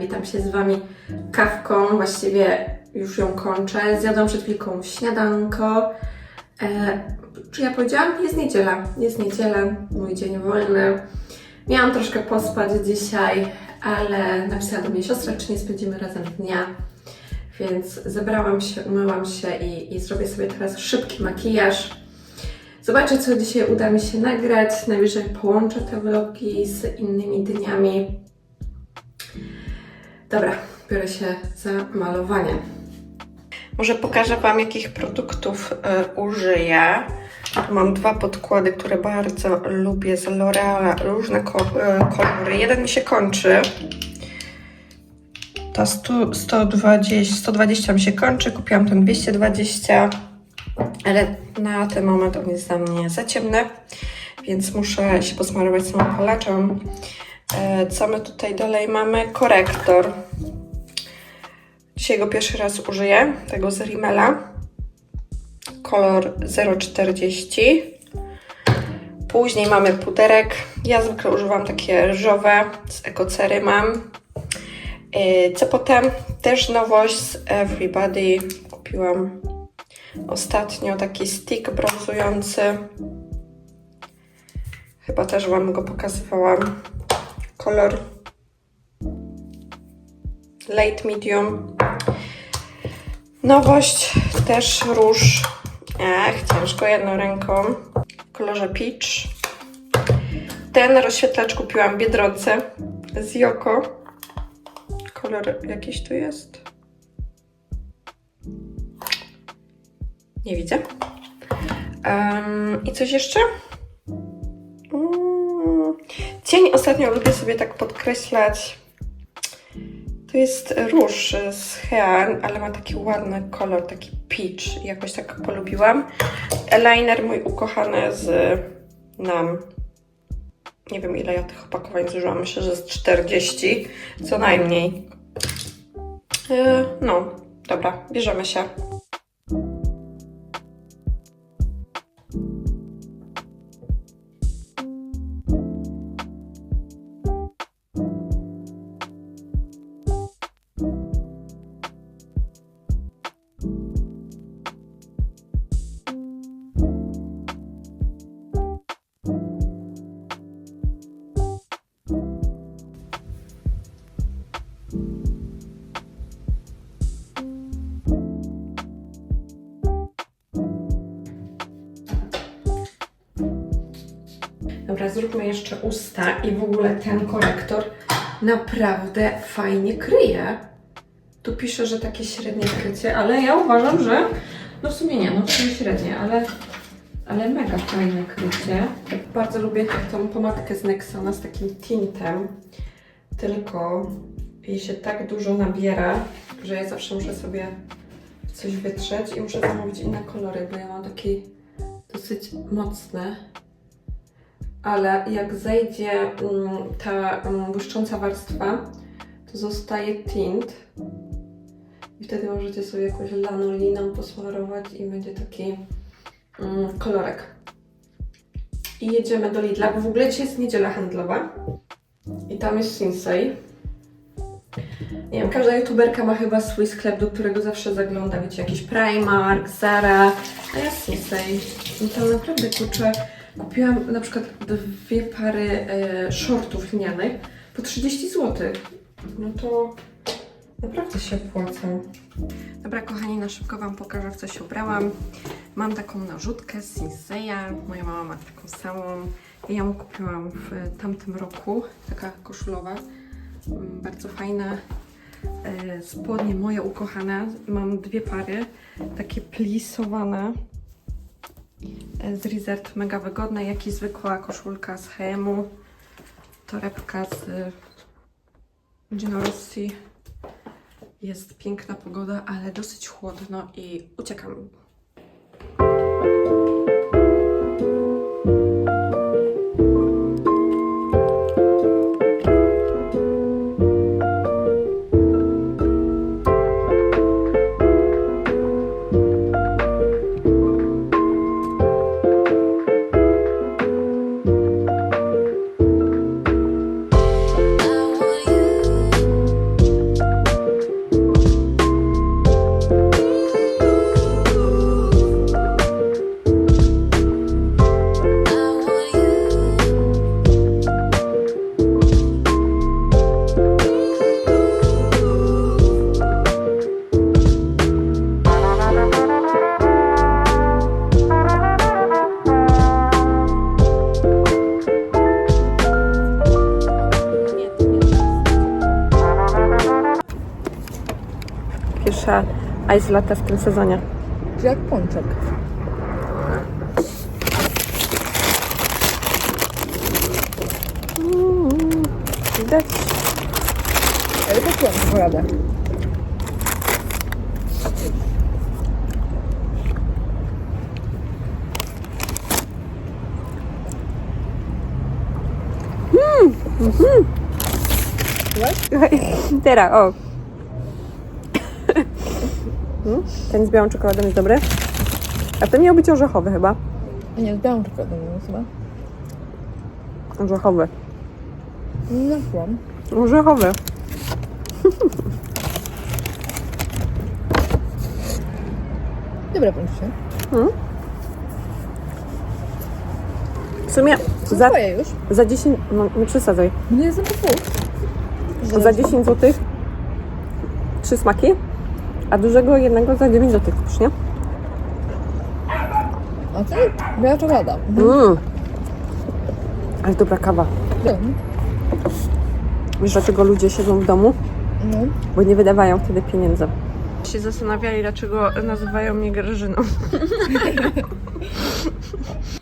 Witam się z Wami kawką. Właściwie już ją kończę. Zjadłam przed chwilką śniadanko. E, czy ja powiedziałam? Jest niedziela. Jest niedziela, mój dzień wolny. Miałam troszkę pospać dzisiaj, ale napisała do mnie siostra, czy nie spędzimy razem dnia. Więc zebrałam się, umyłam się i, i zrobię sobie teraz szybki makijaż. Zobaczę, co dzisiaj uda mi się nagrać. Najwyżej połączę te vlogi z innymi dniami. Dobra, biorę się za malowanie. Może pokażę Wam, jakich produktów y, użyję. Mam dwa podkłady, które bardzo lubię z L'Oreala, różne ko- y, kolory. Jeden mi się kończy. Ta 100, 120, 120 mi się kończy, kupiłam ten 220, ale na ten moment on jest dla mnie za ciemny, więc muszę się posmarować samą palaczą. E, Co my tutaj dalej mamy? Korektor. Dzisiaj go pierwszy raz użyję, tego z Rimmela. Kolor 040. Później mamy puderek. Ja zwykle używam takie ryżowe, z ekocery mam. E, Co potem? Też nowość z Everybody. Kupiłam ostatnio taki stick brązujący. Chyba też Wam go pokazywałam. Kolor light medium. Nowość też róż. Ech, ciężko jedną ręką. W kolorze peach. Ten rozświetlacz kupiłam w Biedronce z Joko. Kolor jakiś tu jest. Nie widzę. Em, I coś jeszcze? Cień ostatnio lubię sobie tak podkreślać. To jest róż z Hean, ale ma taki ładny kolor, taki peach. Jakoś tak polubiłam. Eyeliner mój ukochany z NAM. Nie wiem ile ja tych opakowań zużyłam. Myślę, że z 40 co najmniej. Yy, no, dobra, bierzemy się. Dobra, zróbmy jeszcze usta i w ogóle ten korektor naprawdę fajnie kryje. Tu pisze, że takie średnie krycie, ale ja uważam, że no w sumie nie, no w sumie średnie, ale, ale mega fajne krycie. Bardzo lubię tą pomadkę z Nexona z takim tintem, tylko jej się tak dużo nabiera, że ja zawsze muszę sobie coś wytrzeć i muszę zamówić inne kolory, bo ja mam taki dosyć mocny ale jak zejdzie mm, ta mm, błyszcząca warstwa, to zostaje tint. I wtedy możecie sobie jakąś lanoliną posmarować i będzie taki mm, kolorek. I jedziemy do Lidla, bo w ogóle dzisiaj jest niedziela handlowa. I tam jest Sinsei. Nie wiem, każda youtuberka ma chyba swój sklep, do którego zawsze zagląda. Wiecie, jakiś Primark, Zara, a ja Sinsei. I tam naprawdę kurczę, kupiłam na przykład dwie pary e, shortów lnianych po 30 zł. No to naprawdę się opłaca. Dobra, kochani, na szybko Wam pokażę, w co się ubrałam. Mam taką narzutkę z Sinseya. Moja mama ma taką samą. Ja ją kupiłam w tamtym roku. Taka koszulowa. Mm, Bardzo fajna. E, Spodnie moje ukochane. Mam dwie pary. Takie plisowane z Rizert mega wygodna, jak i zwykła koszulka z H&M-u, torebka z Gino Rossi. Jest piękna pogoda, ale dosyć chłodno i uciekam. Pierwsza ice latte w tym sezonie. Jak pączek. Widać? Ale to czułam czekoladę. Teraz, o. Mm, Ten z białą czekoladą jest dobry. A ten miał być orzechowy chyba. Nie, z białą czekoladą nie chyba. Orzechowy. Nie zaszłam. Orzechowy. Dobre pączki. W sumie Za... już. za 10... No, nie przesadzaj. Nie jestem po pół. Za 10 zł trzy smaki, a dużego jednego za 9 zł nie? A ty? Biała czekolada. Mm. Ale dobra kawa. Mhm. Wiesz dlaczego ludzie siedzą w domu? No. Bo nie wydawają wtedy pieniędzy. Się zastanawiali, dlaczego nazywają mnie Grażyną.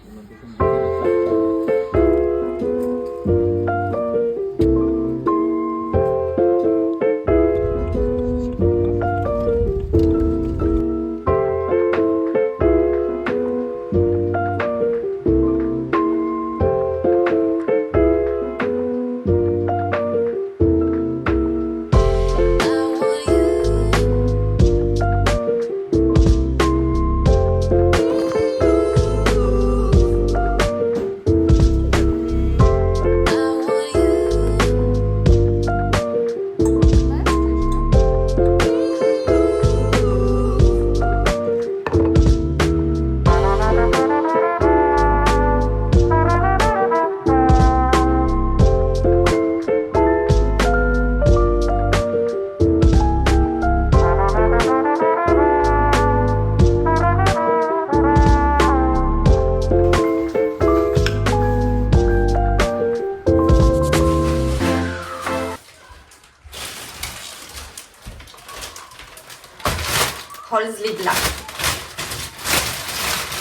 Hol z Lidla.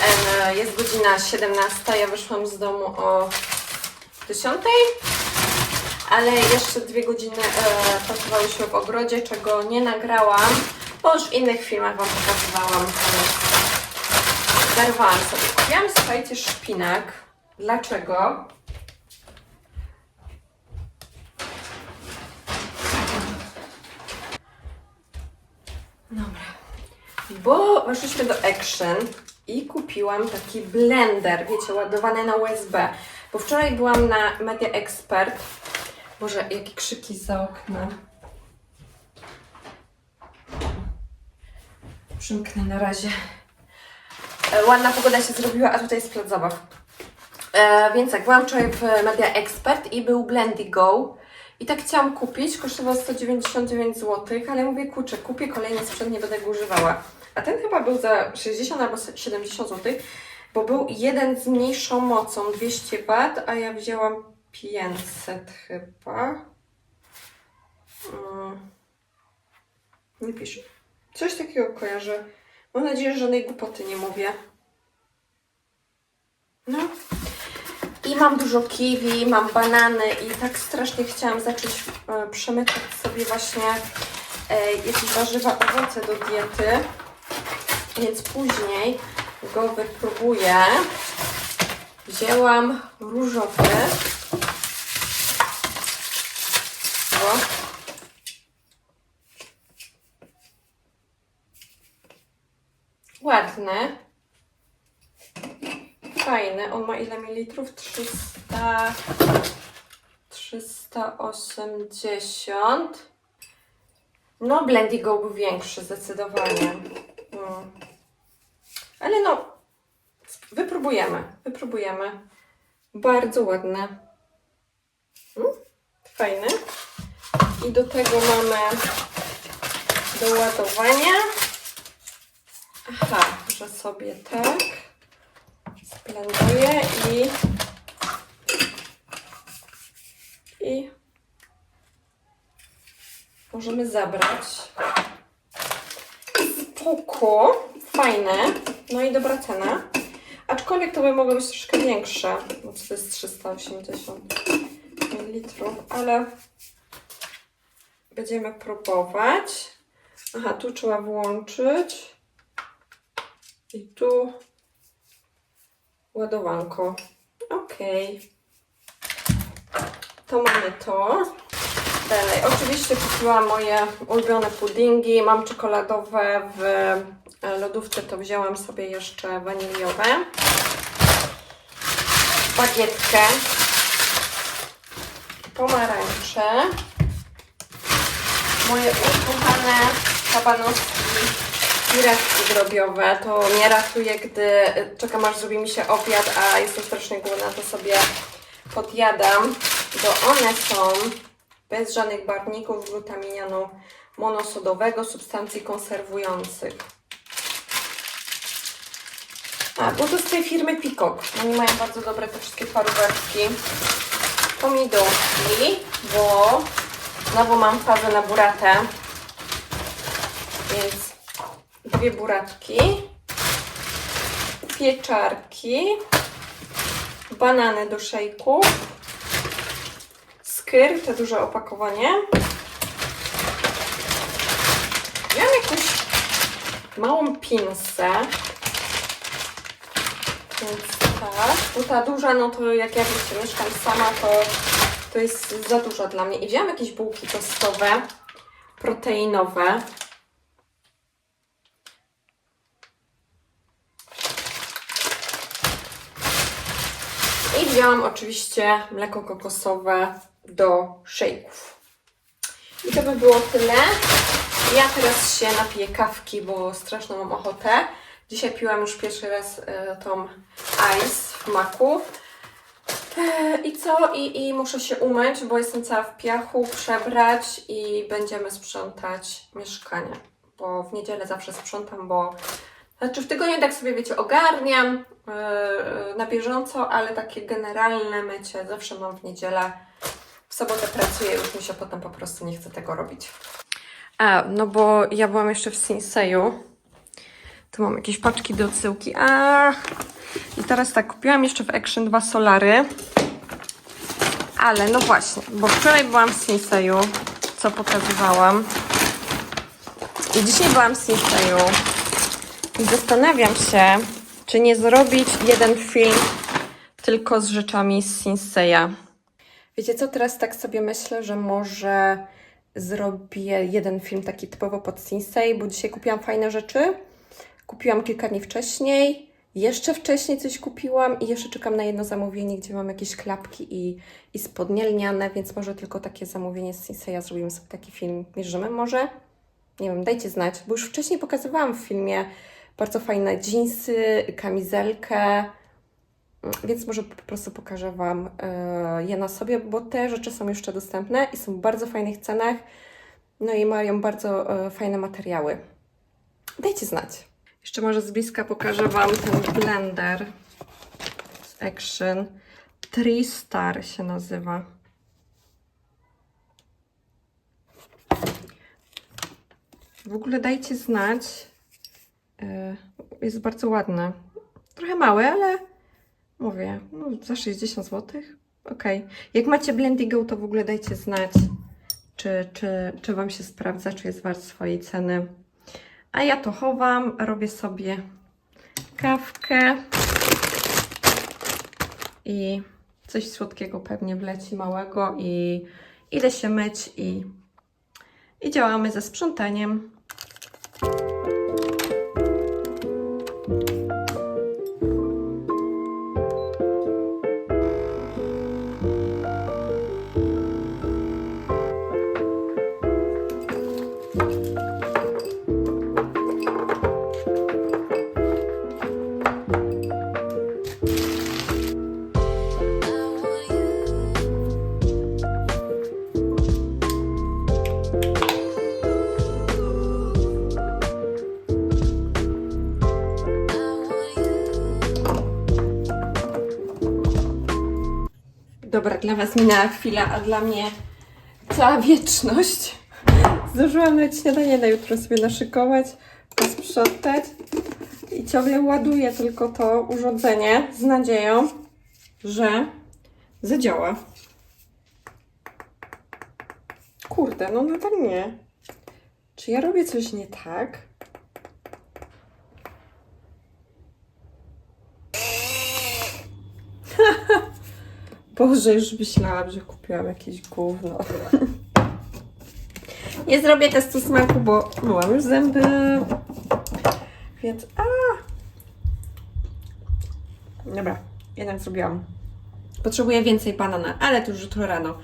Em, Jest godzina 17. Ja wyszłam z domu o 10. Ale jeszcze dwie godziny e, pracowałyśmy w ogrodzie, czego nie nagrałam, bo już w innych filmach Wam pokazywałam. Zerwałam sobie. Kupiłam, słuchajcie, szpinak. Dlaczego? Dobra. Bo weszliśmy do Action i kupiłam taki blender, wiecie, ładowany na USB. Bo wczoraj byłam na Media Expert. Boże, jakie krzyki za oknem. Przymknę na razie. E, ładna pogoda się zrobiła, a tutaj jest plac zabaw. E, więc tak, byłam wczoraj w Media Expert i był Blendy Go. I tak chciałam kupić, kosztował 199 zł, ale mówię, kurczę, kupię kolejny sprzęt, nie będę go używała. A ten chyba był za 60 albo 70 zł, bo był jeden z mniejszą mocą, 200 W, a ja wzięłam 500 chyba. Mm. Nie piszę. Coś takiego kojarzę. Mam nadzieję, że żadnej głupoty nie mówię. No. I mam dużo kiwi, mam banany i tak strasznie chciałam zacząć e, przemycać sobie właśnie e, jakieś warzywa, owoce do diety. Więc później go wypróbuję. Wzięłam różowy. O. Ładny. Fajny. On ma ile mililitrów? 300... 380. No, Blendy Go był większy zdecydowanie. Mm. Ale no, wypróbujemy. Wypróbujemy. Bardzo ładne. Mm, Fajny. I do tego mamy do ładowania. Aha, że sobie tak splenduję i i możemy zabrać. spoko, fajne, no i dobra cena. Aczkolwiek to by mogło być troszkę większe, bo to jest 380 ml, ale będziemy próbować. Aha, tu trzeba włączyć. I tu ładowanko. Okej. To mamy to. Dalej, oczywiście kupiłam moje ulubione puddingi. Mam czekoladowe w e, lodówce, to wzięłam sobie jeszcze waniliowe. Bagietkę. Pomarańcze. Moje ukochane kabanoski i resztki drobiowe. To mnie ratuje, gdy czekam aż zrobi mi się obiad, a jestem strasznie głodna, to sobie podjadam. Bo one są bez żadnych barwników, glutaminianu monosodowego, substancji konserwujących. A, bo to z tej firmy Peacock. Oni mają bardzo dobre te wszystkie paróweczki. Pomidorki, bo znowu mam fazę na buratę. Więc dwie buratki. Pieczarki. Banany do szejku. Skyr, to duże opakowanie. Miałam jakąś małą pinsę. Więc tak. Bo ta duża, no to jak ja wiecie, mieszkam sama, to, to jest za duża dla mnie. I wzięłam jakieś bułki tostowe, proteinowe. I wzięłam oczywiście mleko kokosowe do szejków. I to by było tyle. Ja teraz się napiję kawki, bo straszną mam ochotę. Dzisiaj piłam już pierwszy raz e, tą ice w maku. E, I co? I, I muszę się umyć, bo jestem cała w piachu, przebrać i będziemy sprzątać mieszkanie. Bo w niedzielę zawsze sprzątam, bo znaczy w tygodniu tak sobie wiecie, ogarniam yy, na bieżąco, ale takie generalne mycie zawsze mam w niedzielę. W sobotę pracuję, już mi się potem po prostu nie chce tego robić. A, no bo ja byłam jeszcze w Sinseju. Tu mam jakieś paczki do odsyłki. A, I teraz tak, kupiłam jeszcze w Action 2 solary. Ale no właśnie, bo wczoraj byłam w Sinseju, co pokazywałam. I dzisiaj byłam w Sinseju. I zastanawiam się, czy nie zrobić jeden film tylko z rzeczami z Sinseya. Wiecie co, teraz tak sobie myślę, że może zrobię jeden film taki typowo pod Sinsei, bo dzisiaj kupiłam fajne rzeczy. Kupiłam kilka dni wcześniej. Jeszcze wcześniej coś kupiłam i jeszcze czekam na jedno zamówienie, gdzie mam jakieś klapki i, i spodnie lniane, więc może tylko takie zamówienie z Sinseya zrobimy sobie taki film. Mierzymy może? Nie wiem, dajcie znać, bo już wcześniej pokazywałam w filmie bardzo fajne jeansy, kamizelkę, mm, więc może po prostu pokażę Wam e, je na sobie, bo te rzeczy są jeszcze dostępne i są w bardzo fajnych cenach, no i mają bardzo e, fajne materiały. Dajcie znać. Jeszcze może z bliska pokażę Wam ten blender z Action. Tree Star się nazywa. W ogóle dajcie znać. E, Jest bardzo ładne. Trochę małe, ale mówię, no, za 60 zł. Ok. Jak macie Blendigo, to w ogóle dajcie znać, czy, czy, czy Wam się sprawdza, czy jest wart swojej ceny. A ja to chowam, robię sobie kawkę i coś słodkiego pewnie wleci małego i idę się myć i, i działamy ze sprzątaniem. Dobra, dla Was minęła chwila, a dla mnie cała wieczność. Zdążyłam nawet śniadanie na jutro sobie naszykować, posprzątać i ciągle ładuję tylko to urządzenie z nadzieją, że zadziała. Kurde, no tak nie. Czy ja robię coś nie tak? Boże, już myślałam, że kupiłam jakieś gówno. Nie zrobię testu smaku, bo myłam już zęby. Więc a. Dobra, jednak zrobiłam. Potrzebuję więcej banana, ale to już jutro rano.